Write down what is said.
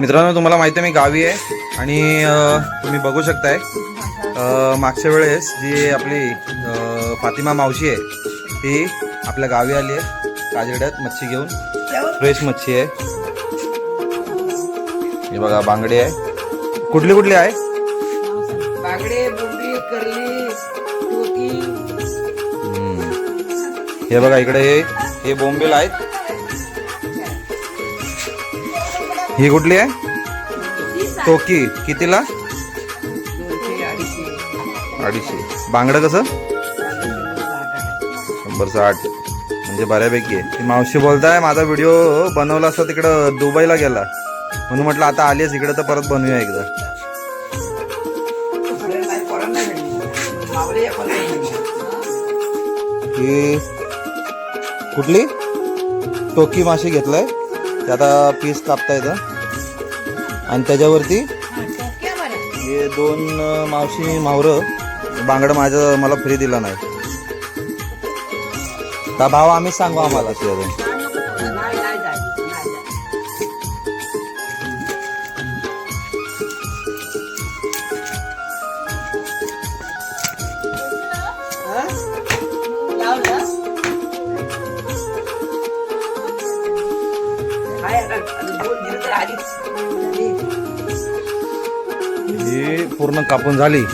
मित्रांनो तुम्हाला माहिती आहे मी गावी आहे आणि तुम्ही बघू शकताय मागच्या वेळेस जी आपली फातिमा मावशी आहे ती आपल्या गावी आली आहे काजरड्यात मच्छी घेऊन. फ्रेश मच्छी आहे. हे बघा बांगडी आहे. कुठली कुठली आहे. हे बघा इकडे हे हे बोंबेल आहेत. ही कुठली आहे? टोकी. कितीला? अडीचशे. बांगडं कसं? शंभर साठ. म्हणजे बऱ्यापैकी आहे. ती मावशी बोलताय माझा व्हिडिओ बनवला असता तिकडं दुबईला गेला. म्हणून म्हटलं आता आलीच इकडे तर परत बनवूया एकदा. ही कुठली? टोकी माशी घेतलाय. ते आता पीस कापता येतं आणि त्याच्यावरती हे दोन मावशी मावरं बांगडं माझं मला फ्री दिला नाही का भाव आम्हीच सांगू आम्हाला काय? पूर्ण कापून झाली.